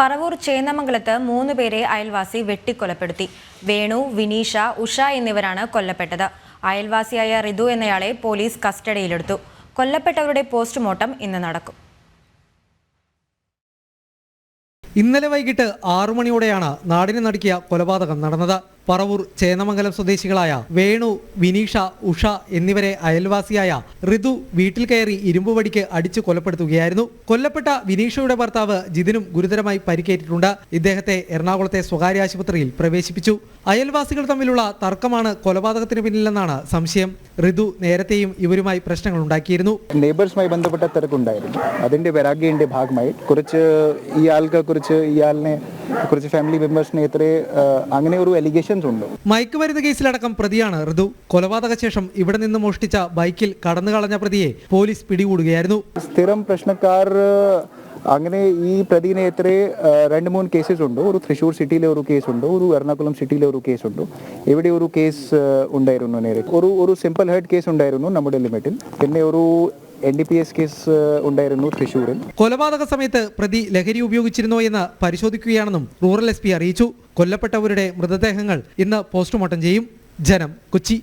പറവൂർ ചേന്നമംഗലത്ത് മൂന്ന് പേരെ അയൽവാസി വെട്ടിക്കൊലപ്പെടുത്തി. വേണു വിനീഷ ഉഷ എന്നിവരാണ് കൊല്ലപ്പെട്ടത്. അയൽവാസിയായ റിതു എന്നയാളെ പോലീസ് കസ്റ്റഡിയിലെടുത്തു. കൊല്ലപ്പെട്ടവരുടെ പോസ്റ്റ്മോർട്ടം ഇന്ന് നടക്കും. ഇന്നലെ വൈകിട്ട് ആറു മണിയോടെയാണ് നാടിനെ നടുക്കിയ കൊലപാതകം നടന്നത്. പറവൂർ ചേന്നമംഗലം സ്വദേശികളായ വേണു വിനീഷ ഉഷ എന്നിവരെ അയൽവാസിയായ ഋതു വീട്ടിൽ കയറി ഇരുമ്പുവടിക്ക് അടിച്ചു കൊലപ്പെടുത്തുകയായിരുന്നു. കൊല്ലപ്പെട്ട വിനീഷയുടെ ഭർത്താവ് ജിതിനും ഗുരുതരമായി പരിക്കേറ്റിട്ടുണ്ട്. ഇദ്ദേഹത്തെ എറണാകുളത്തെ സ്വകാര്യ ആശുപത്രിയിൽ പ്രവേശിപ്പിച്ചു. അയൽവാസികൾ തമ്മിലുള്ള തർക്കമാണ് കൊലപാതകത്തിന് പിന്നിലെന്നാണ് സംശയം. ഋതു നേരത്തെയും ഇവരുമായി പ്രശ്നങ്ങൾ ഉണ്ടാക്കിയിരുന്നു. നെയ്ബേഴ്സുമായി ബന്ധപ്പെട്ട തിരക്കുണ്ടായിരുന്നു. അതിന്റെ വൈരാഗ്യന്റെ ഭാഗമായി കുറച്ച് ഇയാൾക്ക് കുറിച്ച് ഇയാളിനെ കുറച്ച് ഫാമിലി മെമ്പേഴ്സിനെ ഇത്ര അങ്ങനെ ഒരു എലിഗേഷൻസ് ഉണ്ട്. മയക്കുമരുന്ന് കേസിലടക്കം പ്രതിയാണ് ഋതു. കൊലപാതക ശേഷം ഇവിടെ നിന്ന് മോഷ്ടിച്ച ബൈക്കിൽ കടന്നു കളഞ്ഞ പ്രതിയെ പോലീസ് പിടികൂടുകയായിരുന്നു. സ്ഥിരം പ്രശ്നക്കാർ അങ്ങനെ ഈ പ്രതിനെ എത്ര രണ്ട് മൂന്ന് കേസസ് ഉണ്ട്. ഒരു തൃശ്ശൂർ സിറ്റിയിലെ ഒരു കേസ് ഉണ്ട്. ഒരു എറണാകുളം സിറ്റിയിലെ ഒരു കേസ് ഉണ്ട്. ഇവിടെ ഒരു കേസ് ഉണ്ടായിരുന്നു നേരെ. ഒരു ഒരു സിമ്പിൾ ഹെഡ് കേസ് ഉണ്ടായിരുന്നു നമ്മുടെ ലിമിറ്റിൽ പിന്നെ ഒരു N D P S case ഉണ്ടായിരുന്നു തൃശ്ശൂരിൽ. കൊലപാതക സമയത്ത് പ്രതി ലഹരി ഉപയോഗിച്ചിരുന്നോ എന്ന് പരിശോധിക്കുകയാണെന്നും റൂറൽ എസ് അറിയിച്ചു. കൊല്ലപ്പെട്ടവരുടെ മൃതദേഹങ്ങൾ ഇന്ന് പോസ്റ്റ്മോർട്ടം ചെയ്യും. ജനം കൊച്ചി.